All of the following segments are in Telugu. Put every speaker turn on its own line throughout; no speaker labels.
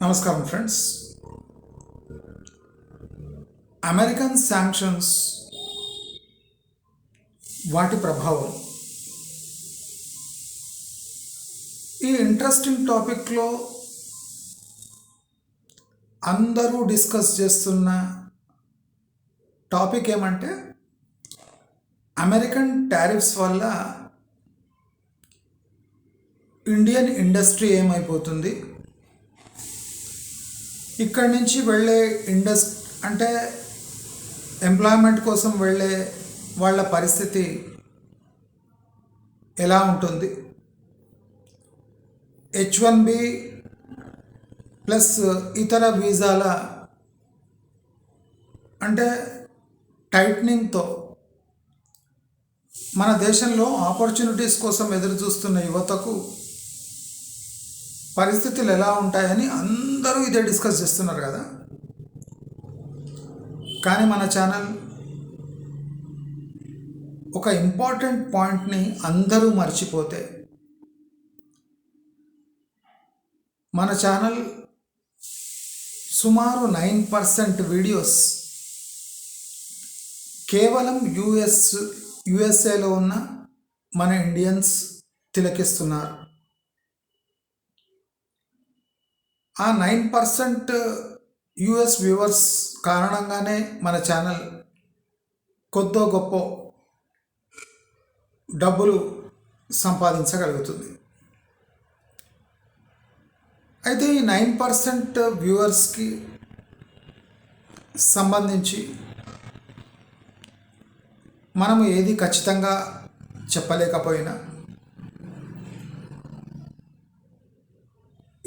నమస్కారం ఫ్రెండ్స్ అమెరికన్ శాంక్షన్స్ వాటి ప్రభావం. ఈ ఇంట్రెస్టింగ్ టాపిక్లో అందరూ డిస్కస్ చేస్తున్న టాపిక్ ఏమంటే అమెరికన్ టారిఫ్స్ వల్ల ఇండియన్ ఇండస్ట్రీ ఏమైపోతుంది? ఇక్కడి నుంచి వెళ్ళే ఇండస్ అంటే ఎంప్లాయ్మెంట్ కోసం వెళ్ళే వాళ్ళ పరిస్థితి ఎలా ఉంటుంది? హెచ్ వన్ బి ప్లస్ ఇతర వీసాల అంటే టైట్నింగ్తో మన దేశంలో ఆపర్చునిటీస్ కోసం ఎదురు చూస్తున్న యువతకు పరిస్థితులు ఎలా ఉంటాయని అందరూ అందరూ ఇదే డిస్కస్ చేస్తున్నారు కదా. కానీ మన ఛానల్ ఒక ఇంపార్టెంట్ పాయింట్ని అందరూ మర్చిపోతే మన ఛానల్ సుమారు నైన్ పర్సెంట్ వీడియోస్ కేవలం యుఎస్ యుఎస్ఏలో ఉన్న మన ఇండియన్స్ తిలకిస్తున్నారు. ఆ నైన్ పర్సెంట్ యుఎస్ వ్యూవర్స్ కారణంగానే మన ఛానల్ కొద్దో గొప్ప డబ్బులు సంపాదించగలుగుతుంది. అయితే ఈ నైన్ పర్సెంట్ వ్యూవర్స్కి సంబంధించి మనము ఏది ఖచ్చితంగా చెప్పలేకపోయినా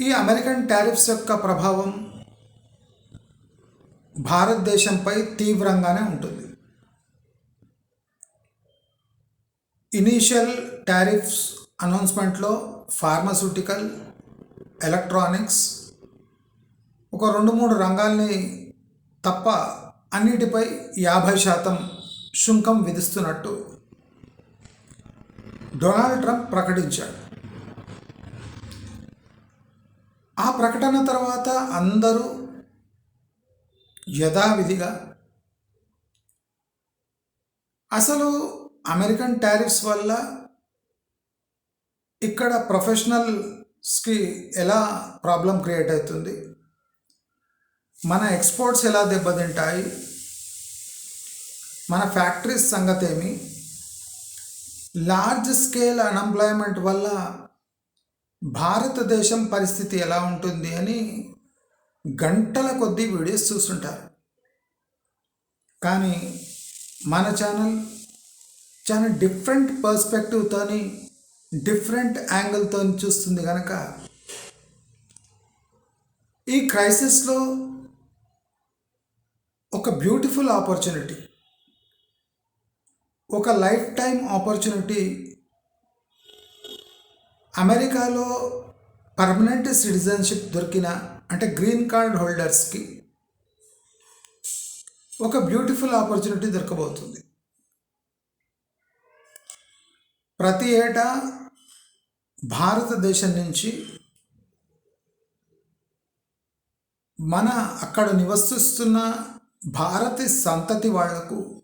ఈ అమెరికన్ టారిఫ్స్ యొక్క ప్రభావం భారతదేశంపై తీవ్రంగానే ఉంటుంది. ఇనీషియల్ టారిఫ్స్ అనౌన్స్మెంట్లో ఫార్మస్యూటికల్ ఎలక్ట్రానిక్స్ ఒక రెండు మూడు రంగాల్ని తప్ప అన్నిటిపై యాభై శాతం సుంకం విధిస్తున్నట్టు డొనాల్డ్ ట్రంప్ ప్రకటించాడు. ఆ ప్రకటన తర్వాత అందరూ యథావిధిగా అసలు అమెరికన్ టారిఫ్స్ వల్ల ఇక్కడ ప్రొఫెషనల్స్కి ఎలా ప్రాబ్లం క్రియేట్ అవుతుంది? మన ఎక్స్పోర్ట్స్ ఎలా దెబ్బతింటాయి? మన ఫ్యాక్టరీస్ సంగతి ఏమి లార్జ్ స్కేల్ అన్ఎంప్లాయ్మెంట్ వల్ల భారతదేశం పరిస్థితి ఎలా ఉంటుంది అని గంటల కొద్దీ వీడియోస్ చూస్తుంటారు. కానీ మన ఛానల్ చాలా డిఫరెంట్ పర్స్పెక్టివ్తోని డిఫరెంట్ యాంగిల్తో చూస్తుంది కనుక ఈ క్రైసిస్లో ఒక బ్యూటిఫుల్ ఆపర్చునిటీ ఒక లైఫ్ టైం ఆపర్చునిటీ అమెరికాలో పర్మనెంట్ సిటిజన్షిప్ దొరికిన అంటే గ్రీన్ కార్డ్ హోల్డర్స్కి ఒక బ్యూటిఫుల్ ఆపర్చునిటీ దొరకబోతుంది. ప్రతి ఏటా భారతదేశం నుంచి మన అక్కడ నివసిస్తున్న భారత సంతతి వాళ్ళకు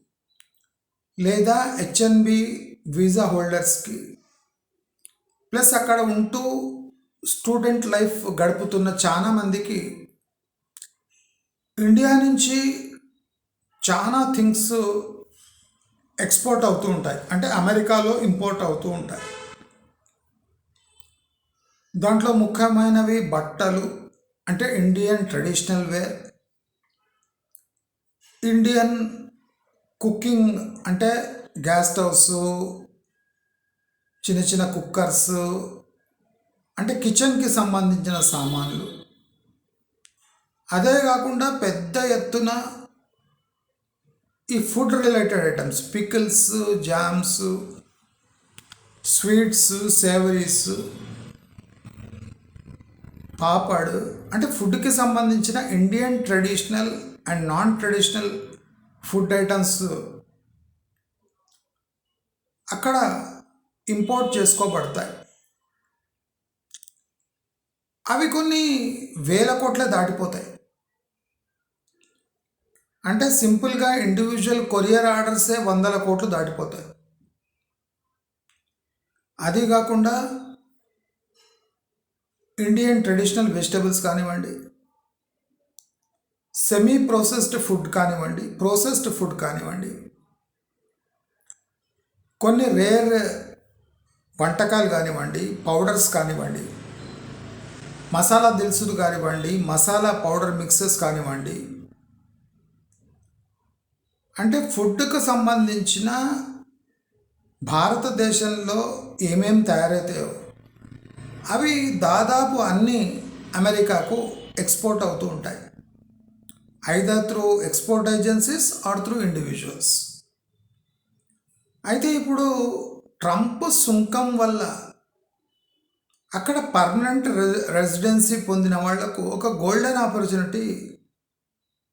లేదా హెచ్ఎన్బి వీసా హోల్డర్స్కి ప్లస్ అక్కడ ఉంటూ స్టూడెంట్ లైఫ్ గడుపుతున్న చాలా మందికి ఇండియా నుంచి చాలా థింగ్స్ ఎక్స్పోర్ట్ అవుతూ ఉంటాయి. అంటే అమెరికాలో ఇంపోర్ట్ అవుతూ ఉంటాయి. దాంట్లో ముఖ్యమైనవి బట్టలు అంటే Indian traditional wear Indian cooking అంటే గ్యాస్ స్టవ్స్ చిన్న చిన్న కుక్కర్స్ అంటే కిచెన్కి సంబంధించిన సామాన్లు. అదే కాకుండా పెద్ద ఎత్తున ఈ food related items pickles jams sweets savouries papad అంటే ఫుడ్కి సంబంధించిన Indian traditional and non traditional food items. అక్కడ ఇంపోర్ట్ చేసుకోబడతాయి. అవి కొన్ని వేల కోట్లే దాటిపోతాయి. అంటే సింపుల్గా ఇండివిజువల్ కొరియర్ ఆర్డర్సే వందల కోట్లు దాటిపోతాయి. అది కాకుండా ఇండియన్ ట్రెడిషనల్ వెజిటబుల్స్ కానివ్వండి సెమీ ప్రాసెస్డ్ ఫుడ్ కానివ్వండి ప్రాసెస్డ్ ఫుడ్ కానివ్వండి కొన్ని రేర్ వంటకాలు కానివ్వండి పౌడర్స్ కానివ్వండి మసాలా దినుసులు కానివ్వండి మసాలా పౌడర్ మిక్సెస్ కానివ్వండి. అంటే ఫుడ్కు సంబంధించిన భారతదేశంలో ఏమేమి తయారవుతాయో అవి దాదాపు అన్నీ అమెరికాకు ఎక్స్పోర్ట్ అవుతూ ఉంటాయి. Either through export agencies or through individuals అయితే ఇప్పుడు ట్రంప్ సుంకం వల్ల అక్కడ పర్మనెంట్ రెసిడెన్సీ పొందిన వాళ్ళకు ఒక గోల్డెన్ ఆపర్చునిటీ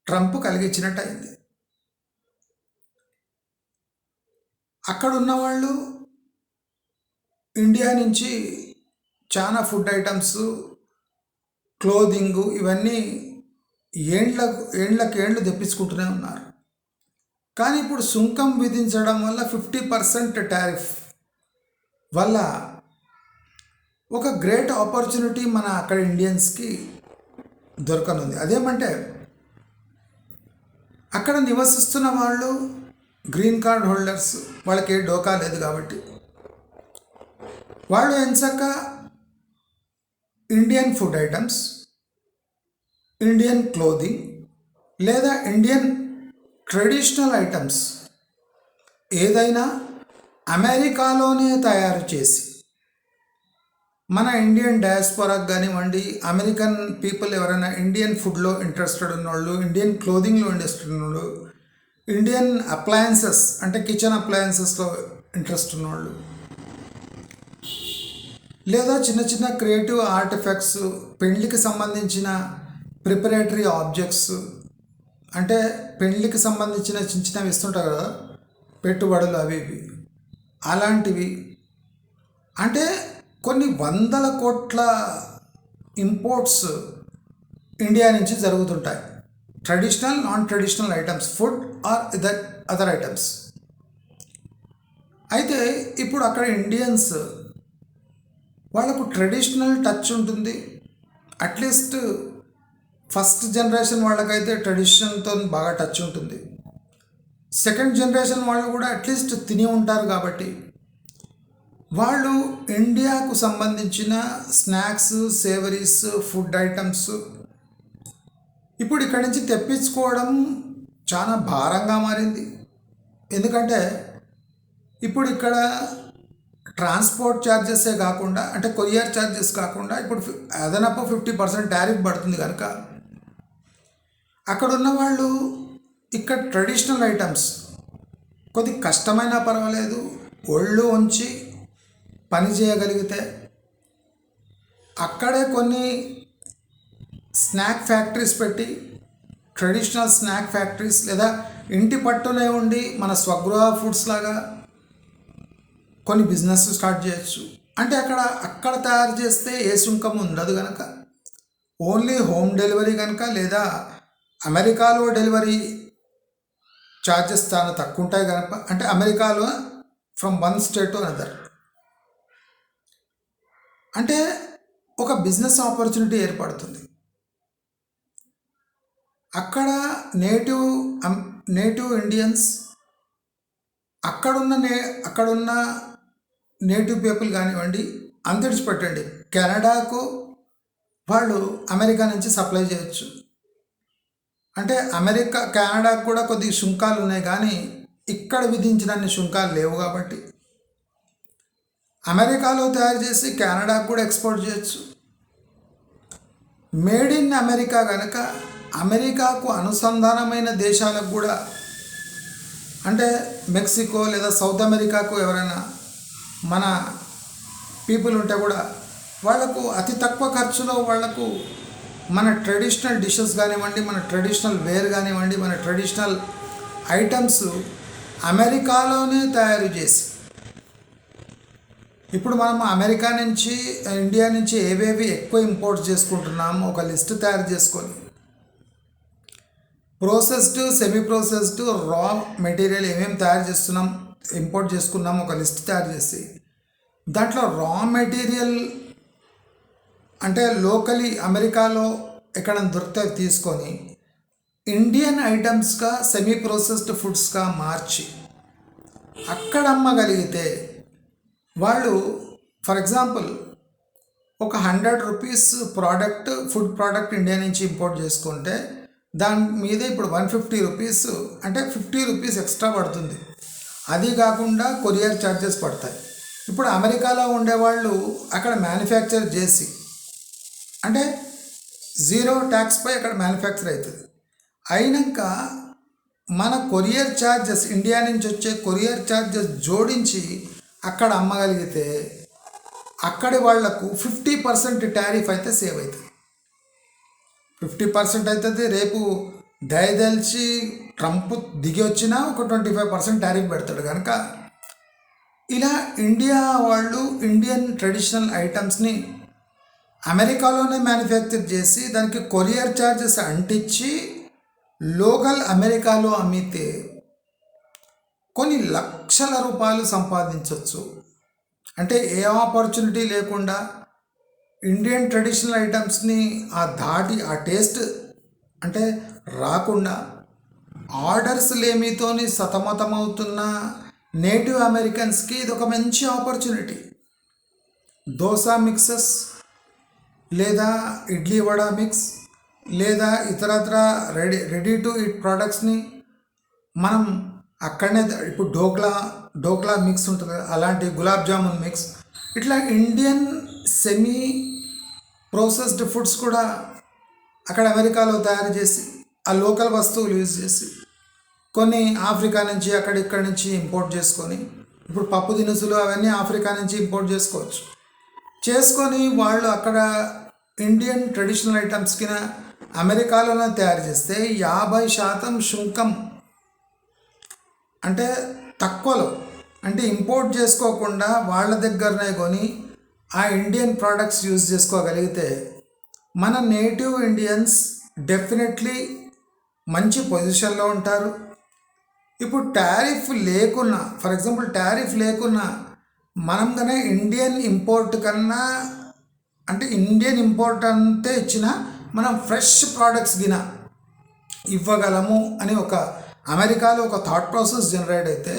ట్రంప్ కలిగించినట్టు అయింది అక్కడ ఉన్నవాళ్ళు ఇండియా నుంచి చాలా ఫుడ్ ఐటమ్స్ క్లోదింగ్ ఇవన్నీ ఏండ్లకు ఏండ్లకు ఏండ్లు తెప్పించుకుంటూనే ఉన్నారు. కానీ ఇప్పుడు సుంకం విధించడం వల్ల ఫిఫ్టీ పర్సెంట్ టారిఫ్ వల్ల ఒక గ్రేట్ ఆపర్చునిటీ మన అక్కడ ఇండియన్స్కి దొరకనుంది. అదేమంటే అక్కడ నివసిస్తున్న వాళ్ళు గ్రీన్ కార్డ్ హోల్డర్స్ వాళ్ళకి ఏ డోకా లేదు కాబట్టి వాళ్ళు ఎంచక్క Indian food items Indian clothing లేదా ఇండియన్ ట్రెడిషనల్ ఐటమ్స్ ఏదైనా అమెరికాలోనే తయారు చేసి మన ఇండియన్ డయాస్పోరాకి కానివ్వండి అమెరికన్ పీపుల్ ఎవరైనా ఇండియన్ ఫుడ్లో ఇంట్రెస్టెడ్ ఉన్నవాళ్ళు ఇండియన్ క్లోదింగ్లో ఇంట్రెస్టెడ్ ఉన్నోళ్ళు ఇండియన్ అప్లయన్సెస్ అంటే కిచెన్ అప్లయన్సెస్లో ఇంట్రెస్ట్ ఉన్నోళ్ళు లేదా చిన్న చిన్న క్రియేటివ్ ఆర్ట్ ఎఫెక్ట్స్ పెళ్ళికి సంబంధించిన ప్రిపరేటరీ ఆబ్జెక్ట్స్ అంటే పెళ్ళికి సంబంధించిన చిన్న చిన్నవి ఇస్తుంటారు కదా పెట్టుబడులు అవి ఇవి. అలాంటివి. అంటే కొన్ని వందల కోట్ల ఇంపోర్ట్స్ ఇండియా నుంచి జరుగుతుంటాయి. Traditional non traditional items food or either other items అయితే ఇప్పుడు అక్కడ ఇండియన్స్ వాళ్ళకు ట్రెడిషనల్ టచ్ ఉంటుంది. అట్లీస్ట్ ఫస్ట్ జనరేషన్ వాళ్ళకైతే ట్రెడిషన్తో బాగా టచ్ ఉంటుంది. సెకండ్ జనరేషన్ వాళ్ళు కూడా అట్లీస్ట్ తిని ఉంటారు కాబట్టి. వాళ్ళు ఇండియాకు సంబంధించిన స్నాక్స్ సేవరీస్ ఫుడ్ ఐటమ్స్ ఇప్పుడు ఇక్కడి నుంచి తెప్పించుకోవడం చాలా భారంగా మారింది. ఎందుకంటే ఇప్పుడు ఇక్కడ ట్రాన్స్పోర్ట్ ఛార్జెసే కాకుండా అంటే కొరియర్ ఛార్జెస్ కాకుండా ఇప్పుడు అదనపు ఫిఫ్టీ పర్సెంట్ ట్యారిఫ్ పడుతుంది కనుక. అక్కడ ఉన్న వాళ్ళు ఇక్కడ ట్రెడిషనల్ ఐటమ్స్ కొద్ది కష్టమైనా పర్వాలేదు. ఒళ్ళు ఉంచి పని చేయగలిగితే. అక్కడే కొన్ని స్నాక్ ఫ్యాక్టరీస్ పెట్టి ట్రెడిషనల్ స్నాక్ ఫ్యాక్టరీస్ లేదా ఇంటి పట్టునే ఉండి మన స్వగృహ ఫుడ్స్ లాగా కొన్ని బిజినెస్ స్టార్ట్ చేయొచ్చు. అంటే అక్కడ అక్కడ తయారు చేస్తే ఏ సుంకం ఉండదు కనుక ఓన్లీ హోమ్ డెలివరీ కనుక లేదా అమెరికాలో డెలివరీ ఛార్జెస్ చాలా తక్కువ ఉంటాయి కనుక అంటే అమెరికాలో from one state to another అంటే ఒక బిజినెస్ ఆపర్చునిటీ ఏర్పడుతుంది. అక్కడ నేటివ్ నేటివ్ ఇండియన్స్ అక్కడున్న నే అక్కడున్న నేటివ్ పీపుల్ కానివ్వండి అంతటిచి పెట్టండి కెనడాకు వాళ్ళు అమెరికా నుంచి సప్లై చేయొచ్చు. అంటే అమెరికా కెనడాకు కూడా కొద్ది సుంకాలు ఉన్నాయి కానీ ఇక్కడ విధించినన్ని సుంకాలు లేవు కాబట్టి. అమెరికాలో తయారు చేసి కెనడాకు కూడా ఎక్స్పోర్ట్ చేయొచ్చు. మేడ్ ఇన్ అమెరికా కనుక అమెరికాకు అనుసంధానమైన దేశాలకు కూడా అంటే మెక్సికో లేదా సౌత్ అమెరికాకు ఎవరైనా మన పీపుల్ ఉంటే కూడా వాళ్ళకు అతి తక్కువ ఖర్చులో వాళ్ళకు మన ట్రెడిషనల్ డిషెస్ కానివ్వండి మన ట్రెడిషనల్ వేర్ కానివ్వండి మన ట్రెడిషనల్ ఐటమ్స్ అమెరికాలోనే తయారు చేసి ఇప్పుడు మనం అమెరికా నుంచి ఇండియా నుంచి ఏవేవి ఎక్కువ ఇంపోర్ట్ చేసుకుంటున్నామో ఒక లిస్ట్ తయారు చేసుకొని processed semi processed raw material ఏమేమి తయారు చేస్తున్నాం ఇంపోర్ట్ చేసుకున్నాం ఒక లిస్ట్ తయారు చేసి దాంట్లో రా మెటీరియల్ అంటే లోకలీ అమెరికాలో ఎక్కడ దొరికితే తీసుకొని ఇండియన్ ఐటమ్స్గా సెమీ ప్రాసెస్డ్ ఫుడ్స్గా మార్చి అక్కడ అమ్మగలిగితే వాళ్ళు ఫర్ ఎగ్జాంపుల్ ఒక hundred rupees product food product India నుంచి ఇంపోర్ట్ చేసుకుంటే దాని మీద ఇప్పుడు వన్ ఫిఫ్టీ రూపీస్ అంటే ఫిఫ్టీ రూపీస్ ఎక్స్ట్రా పడుతుంది. అది కాకుండా కొరియర్ ఛార్జెస్ పడతాయి. ఇప్పుడు అమెరికాలో ఉండేవాళ్ళు అక్కడ మ్యానుఫ్యాక్చర్ చేసి అంటే జీరో ట్యాక్స్పై అక్కడ మ్యానుఫ్యాక్చర్ అవుతుంది. అయినాక మన కొరియర్ ఛార్జెస్ ఇండియా నుంచి వచ్చే కొరియర్ ఛార్జెస్ జోడించి అక్కడ అమ్మగలిగితే అక్కడి వాళ్ళకు ఫిఫ్టీ పర్సెంట్ టారిఫ్ అయితే సేవ్ అవుతుంది. ఫిఫ్టీ పర్సెంట్ అవుతుంది. రేపు దయదలిచి ట్రంప్ దిగి వచ్చినా ఒక ట్వంటీ ఫైవ్ పర్సెంట్ టారిఫ్ పెడతాడు. కనుక ఇలా ఇండియా వాళ్ళు ఇండియన్ ట్రెడిషనల్ ఐటమ్స్ని అమెరికాలోనే మ్యానుఫ్యాక్చర్ చేసి దానికి కొరియర్ ఛార్జెస్ అంటించి లోకల్ అమెరికాలో అమ్మితే కొన్ని లక్షల రూపాయలు సంపాదించవచ్చు అంటే ఏ ఆపర్చునిటీ లేకుండా ఇండియన్ ట్రెడిషనల్ ఐటమ్స్ని ఆ దాటి ఆ టేస్ట్ అంటే రాకుండా ఆర్డర్స్ లేమితోని సతమతమవుతున్న నేటివ్ అమెరికన్స్కి ఇది ఒక మంచి ఆపర్చునిటీ దోశ మిక్సెస్ లేదా ఇడ్లీ వడ మిక్స్ లేదా ఇతరత్ర రెడీ రెడీ టు ఈట్ ప్రోడక్ట్స్ని మనం అక్కడనే ఇప్పుడు డోక్లా డోక్లా మిక్స్ ఉంటుంది కదా అలాంటి గులాబ్ జామున్ మిక్స్. ఇట్లా ఇండియన్ సెమీ ప్రోసెస్డ్ ఫుడ్స్ కూడా అక్కడ అమెరికాలో తయారు చేసి ఆ లోకల్ వస్తువులు యూజ్ చేసి కొన్ని ఆఫ్రికా నుంచి అక్కడిక్కడి నుంచి ఇంపోర్ట్ చేసుకొని ఇప్పుడు పప్పు దినుసులు అవన్నీ ఆఫ్రికా నుంచి ఇంపోర్ట్ చేసుకోవచ్చు. చేసుకొని వాళ్ళు అక్కడ ఇండియన్ ట్రెడిషనల్ ఐటమ్స్ కింద అమెరికాలోనే తయారు చేస్తే యాభై శాతం శుంకం. అంటే తక్కువలో. అంటే ఇంపోర్ట్ చేసుకోకుండా వాళ్ళ దగ్గరనే కొని ఆ ఇండియన్ ప్రోడక్ట్స్ యూజ్ చేసుకోగలిగితే మన నేటివ్ ఇండియన్స్ డెఫినెట్లీ మంచి పొజిషన్లో ఉంటారు. ఇప్పుడు టారిఫ్ లేకున్నా ఫర్ ఎగ్జాంపుల్ టారిఫ్ లేకున్నా మనం కన్నా ఇండియన్ ఇంపోర్ట్ కన్నా అంటే ఇండియన్ ఇంపోర్ట్ అంతే ఇచ్చిన మనం ఫ్రెష్ ప్రోడక్ట్స్ గిన ఇవ్వగలము అని ఒక అమెరికాలో ఒక థాట్ ప్రాసెస్ జనరేట్ అయితే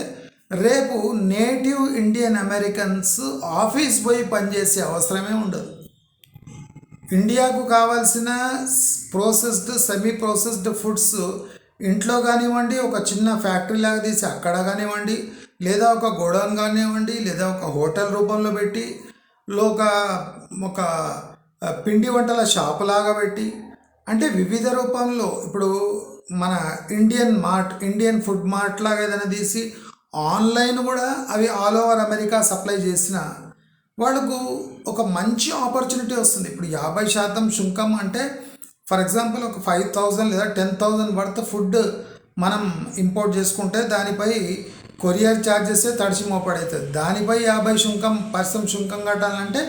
రేపు నేటివ్ ఇండియన్ అమెరికన్స్ ఆఫీస్ పోయి పనిచేసే అవసరమే ఉండదు. ఇండియాకు కావాల్సిన ప్రోసెస్డ్ సెమీ ప్రాసెస్డ్ ఫుడ్స్ ఇంట్లో కానివ్వండి ఒక చిన్న ఫ్యాక్టరీ లాగా తీసి అక్కడ కానివ్వండి లేదా ఒక గోడౌన్ కానివ్వండి లేదా ఒక హోటల్ రూపంలో పెట్టి లో ఒక ఒక పిండి వంటల షాప్ లాగా పెట్టి అంటే వివిధ రూపంలో. ఇప్పుడు మన Indian mart Indian food mart లాగా ఏదైనా తీసి ఆన్లైన్ కూడా అవి ఆల్ ఓవర్ అమెరికా సప్లై చేసిన వాళ్ళకు ఒక మంచి ఆపర్చునిటీ వస్తుంది. ఇప్పుడు యాభై శాతం శుంకం అంటే ఫర్ ఎగ్జాంపుల్ ఒక ఫైవ్ థౌజండ్ లేదా టెన్ థౌజండ్ వర్త్ ఫుడ్ మనం ఇంపోర్ట్ చేసుకుంటే దానిపై కొరియర్ ఛార్జెస్ తడిసి మోపడవుతుంది దానిపై యాభై సుంకం పర్సెంట్ సుంకం కట్టాలంటే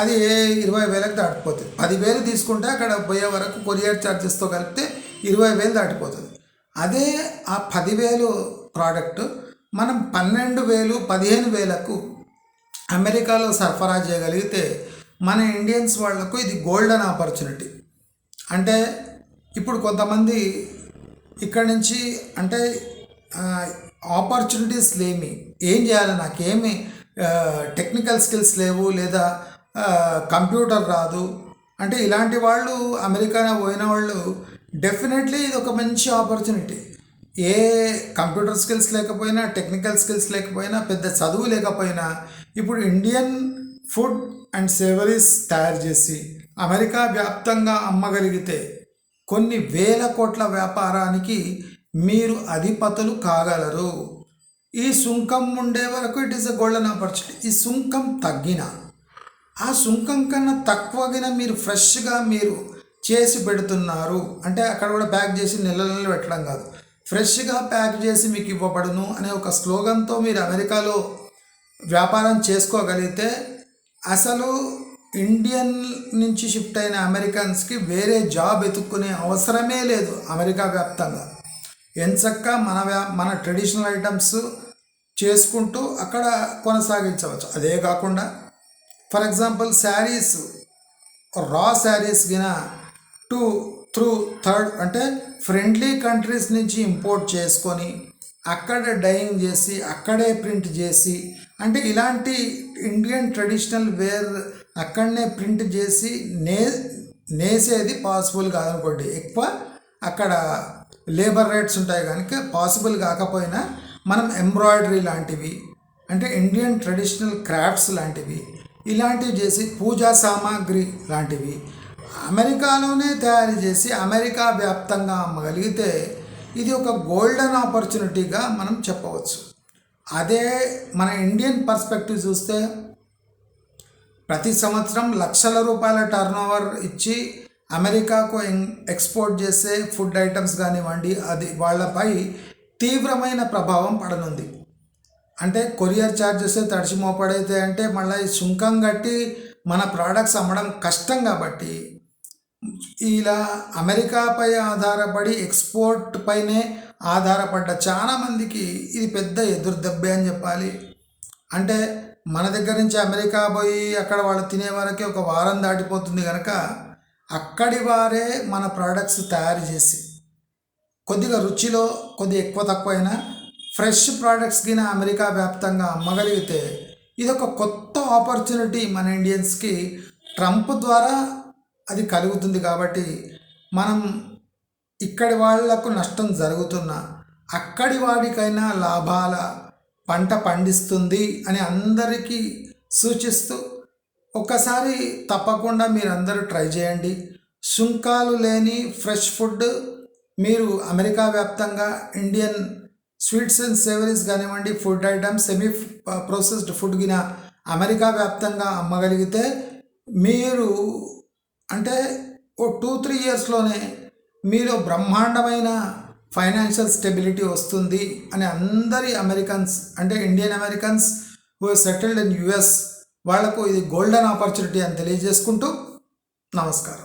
అది ఏ ఇరవై వేలకు దాటిపోతుంది. పదివేలు తీసుకుంటే అక్కడ పోయే వరకు కొరియర్ ఛార్జెస్తో కలిపితే ఇరవై వేలు దాటిపోతుంది. అదే ఆ పదివేలు ప్రోడక్ట్ మనం పన్నెండు వేలు పదిహేను వేలకు అమెరికాలో సరఫరా చేయగలిగితే మన ఇండియన్స్ వాళ్ళకు ఇది గోల్డెన్ ఆపర్చునిటీ అంటే ఇప్పుడు కొంతమంది ఇక్కడ నుంచి అంటే ఆపర్చునిటీస్ లేమి. ఏం చేయాలి? నాకేమి టెక్నికల్ స్కిల్స్ లేవు లేదా కంప్యూటర్ రాదు. అంటే ఇలాంటి వాళ్ళు అమెరికా పోయిన వాళ్ళు డెఫినెట్లీ ఇది ఒక మంచి ఆపర్చునిటీ ఏ కంప్యూటర్ స్కిల్స్ లేకపోయినా టెక్నికల్ స్కిల్స్ లేకపోయినా పెద్ద చదువు లేకపోయినా ఇప్పుడు ఇండియన్ ఫుడ్ అండ్ సేవరీస్ తయారు చేసి అమెరికా వ్యాప్తంగా అమ్మగలిగితే కొన్ని వేల కోట్ల వ్యాపారానికి మీరు అధిపతులు కాగలరు. ఈ సుంకం ఉండే వరకు it is a golden opportunity ఈ సుంకం తగ్గిన. ఆ సుంకం కన్నా తక్కువగిన మీరు ఫ్రెష్గా మీరు చేసి పెడుతున్నారు. అంటే అక్కడ కూడా ప్యాక్ చేసి నెల నెలలు పెట్టడం కాదు. ఫ్రెష్గా ప్యాక్ చేసి మీకు ఇవ్వబడును అనే ఒక స్లోగన్తో మీరు అమెరికాలో వ్యాపారం చేసుకోగలిగితే అసలు ఇండియన్ నుంచి షిఫ్ట్ అయిన అమెరికన్స్కి వేరే జాబ్ ఎత్తుక్కునే అవసరమే లేదు అమెరికా వ్యాప్తంగా. ఎంచక్క మన మన ట్రెడిషనల్ ఐటమ్స్ చేసుకుంటూ అక్కడ కొనసాగించవచ్చు. అదే కాకుండా ఫర్ ఎగ్జాంపుల్ శారీస్ రా శారీస్ గిన టు త్రూ థర్డ్ అంటే ఫ్రెండ్లీ కంట్రీస్ నుంచి ఇంపోర్ట్ చేసుకొని అక్కడ డైయింగ్ చేసి అక్కడే ప్రింట్ చేసి అంటే ఇలాంటి ఇండియన్ ట్రెడిషనల్ వేర్ అక్కడనే ప్రింట్ చేసి నే నేసేది పాసిబుల్ కాదనుకోండి. ఎక్కువ అక్కడ లేబర్ రేట్స్ ఉంటాయి కనుక పాసిబుల్ కాకపోయినా మనం ఎంబ్రాయిడరీ లాంటివి అంటే ఇండియన్ ట్రెడిషనల్ క్రాఫ్ట్స్ లాంటివి ఇలాంటివి చేసి పూజా సామాగ్రి లాంటివి అమెరికాలోనే తయారు చేసి అమెరికా వ్యాప్తంగా అమ్మగలిగితే ఇది ఒక గోల్డెన్ ఆపర్చునిటీగా మనం చెప్పవచ్చు. అదే మన ఇండియన్ పర్స్పెక్టివ్ చూస్తే ప్రతి సంవత్సరం లక్షల రూపాయల టర్నోవర్ ఇచ్చి అమెరికాకు ఎం- ఎక్స్పోర్ట్ చేసే ఫుడ్ ఐటమ్స్ కానివ్వండి అది వాళ్ళపై తీవ్రమైన ప్రభావం పడనుంది. అంటే కొరియర్ ఛార్జెస్ తడిచి మోపడైతే అంటే మళ్ళీ సుంకం కట్టి మన ప్రోడక్ట్స్ అమ్మడం కష్టం కాబట్టి ఇలా అమెరికాపై ఆధారపడి ఎక్స్పోర్ట్ పైనే ఆధారపడ్డ చాలా మందికి ఇది పెద్ద ఎదురు దెబ్బే అని చెప్పాలి. అంటే మన దగ్గర నుంచి అమెరికా పోయి అక్కడ వాళ్ళు తినే వరకే ఒక వారం దాటిపోతుంది కనుక అక్కడి వారే మన ప్రోడక్ట్స్ తయారు చేసి కొద్దిగా రుచిలో కొద్ది ఎక్కువ తక్కువైనా ఫ్రెష్ ప్రోడక్ట్స్ కింద అమెరికా వ్యాప్తంగా అమ్మగలిగితే ఇది ఒక కొత్త ఆపర్చునిటీ మన ఇండియన్స్కి ట్రంప్ ద్వారా అది కలుగుతుంది కాబట్టి మనం ఇక్కడి వాళ్ళకు నష్టం జరుగుతున్నా అక్కడి వాడికైనా లాభాల పంట పండిస్తుంది అని అందరికీ సూచిస్తూ ఒక్కసారి తప్పకుండా మీరందరూ ట్రై చేయండి. సుంకాలు లేని ఫ్రెష్ ఫుడ్ మీరు అమెరికా వ్యాప్తంగా ఇండియన్ స్వీట్స్ అండ్ సేవరీస్ కానివ్వండి food items semi processed food గిన అమెరికా వ్యాప్తంగా అమ్మగలిగితే మీరు అంటే ఓ టూ త్రీ ఇయర్స్లోనే మీరు బ్రహ్మాండమైన ఫైనాన్షియల్ స్టెబిలిటీ వస్తుంది అని అందరి అమెరికన్స్ అంటే Indian Americans who settled in US వాళ్ళకు ఇది గోల్డెన్ ఆపర్చునిటీ అని తెలియజేసుకుంటూ నమస్కారం.